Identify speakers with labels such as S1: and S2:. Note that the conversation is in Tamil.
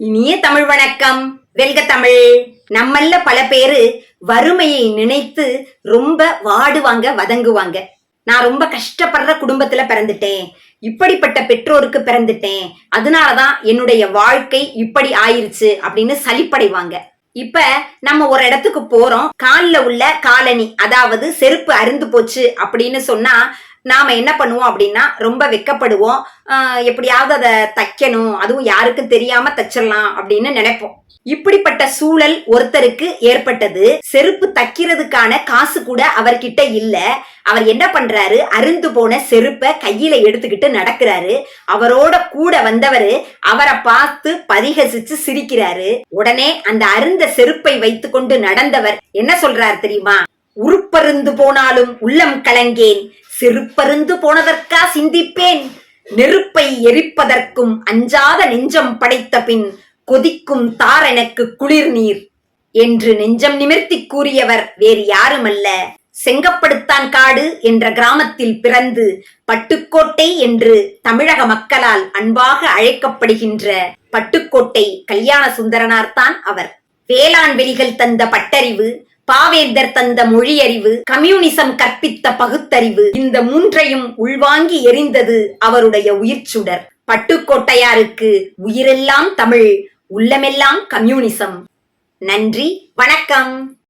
S1: இனிய தமிழ் வணக்கம். வெல்க தமிழ். நம்மல்ல பல பேரு வறுமையை நினைத்து ரொம்ப வாடுவாங்க வதங்குவாங்க. நான் ரொம்ப கஷ்டப்படுற குடும்பத்துல பிறந்துட்டேன். இப்படிப்பட்ட பெற்றோருக்கு பிறந்துட்டேன். அதனாலதான் என்னுடைய வாழ்க்கை இப்படி ஆயிருச்சு அப்படின்னு சலிப்படைவாங்க. இப்ப நம்ம ஒரு இடத்துக்கு போறோம். கால்ல உள்ள காலனி அதாவது செருப்பு அருந்து போச்சு அப்படின்னு சொன்னா நாம என்ன பண்ணுவோம் அப்படின்னா ரொம்ப வெக்கப்படுவோம். ஆஹ் எப்படியாவது அதை தைக்கணும். அதுவும் யாருக்கும் தெரியாம தச்சிடலாம் அப்படின்னு நினைப்போம். இப்படிப்பட்ட சூழல் ஒருத்தருக்கு ஏற்பட்டது. செருப்பு தைக்கிறதுக்கான காசு கூட அவர்கிட்ட இல்ல. அவர் என்ன பண்றாரு? அருந்து போன செருப்பை கையில எடுத்துக்கிட்டு நடக்கிறாரு. அவரோட கூட வந்தவரு அவரை பார்த்து பரிகசிச்சு சிரிக்கிறாரு. உடனே அந்த அருந்த செருப்பை வைத்துக்கொண்டு நடந்தவர் என்ன சொல்றாரு தெரியுமா? உருப்பருந்து போனாலும் உள்ளம் கலங்கேன். செருப்பருந்து போனதற்கா சிந்திப்பேன். நெருப்பை எரிப்பதற்கும் அஞ்சாத நெஞ்சம் படைத்த பின் கொதிக்கும் தார் எனக்கு குளிர் நீர் என்று நெஞ்சம் நிமிர்த்தி கூறியவர் வேறு யாருமல்ல. செங்கப்படுத்தான் காடு என்ற கிராமத்தில் பிறந்து பட்டுக்கோட்டை என்று தமிழக மக்களால் அன்பாக அழைக்கப்படுகின்ற பட்டுக்கோட்டை கல்யாண சுந்தரனார்தான் அவர். வேளாண் வெளிகள் தந்த பட்டறிவு பாவேந்தர் தந்த மொழியறிவு கம்யூனிசம் கற்பித்த பகுத்தறிவு இந்த மூன்றையும் உள்வாங்கி எரிந்தது அவருடைய உயிர்ச்சுடர். பட்டுக்கோட்டையாருக்கு உயிரெல்லாம் தமிழ் உள்ளமெல்லாம் கம்யூனிசம். நன்றி வணக்கம்.